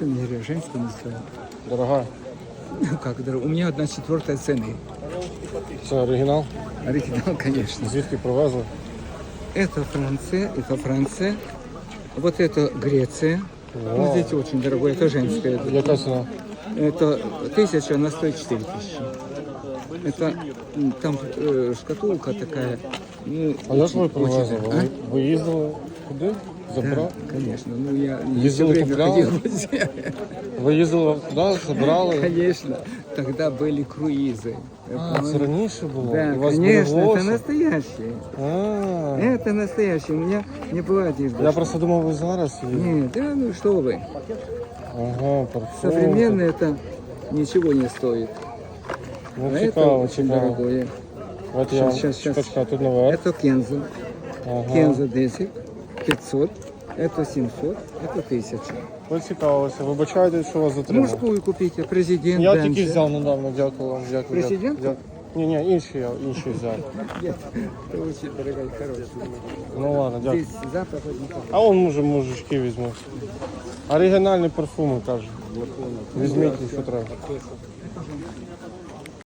Мере, женскую не стоит. Дорога. Ну как, дорого? У меня одна четвертая цены. Це оригінал. Оригинал, конечно. Звідки привезли? Это Франция, это Франция. Вот это Греция. Ну, Вау. здесь очень дорогое, это женское. Яка ціна? Это тысяча, она стоит четыре тысячи. Это м, там э, шкатулка такая. Ну, А як очень- ви очень- привезли? А? Ви, ви їздили куди? Да, Забрали? конечно. Ну, я Ездил, все время куплял? ходил. Ви їздили туди, забрали? Конечно. Тогда были круизы. А, це раніше було? Да, І у вас конечно, это збереглося? настоящее. А, Это настоящее. У меня не бывает здесь Я просто думав, ви зараз їздите. Нет, да ну что вы. Ага, парфум. Современное это ничего не стоит. Ну, а цікаво, это очень цікаво. дорогое. От я Щас, щас, щас. чекай, чекай, тут наверх. Это Кенза. Ага. Кенза 10, 500. Это 700, это 1000. Ви цікавилися, вибачайте, що вас затримав. Мужскую купите, президент. Я Бенци. тільки взяв недавно, дякую вам. Дякую. Президент? дякую. Ні, ні, інший я інший взяв. Нет, это очень дорогой, хороший. Ну ладно, дякую. Здесь запах одни А он може мужички візьме. Оригінальні парфуми, каже. Візьміть, що треба.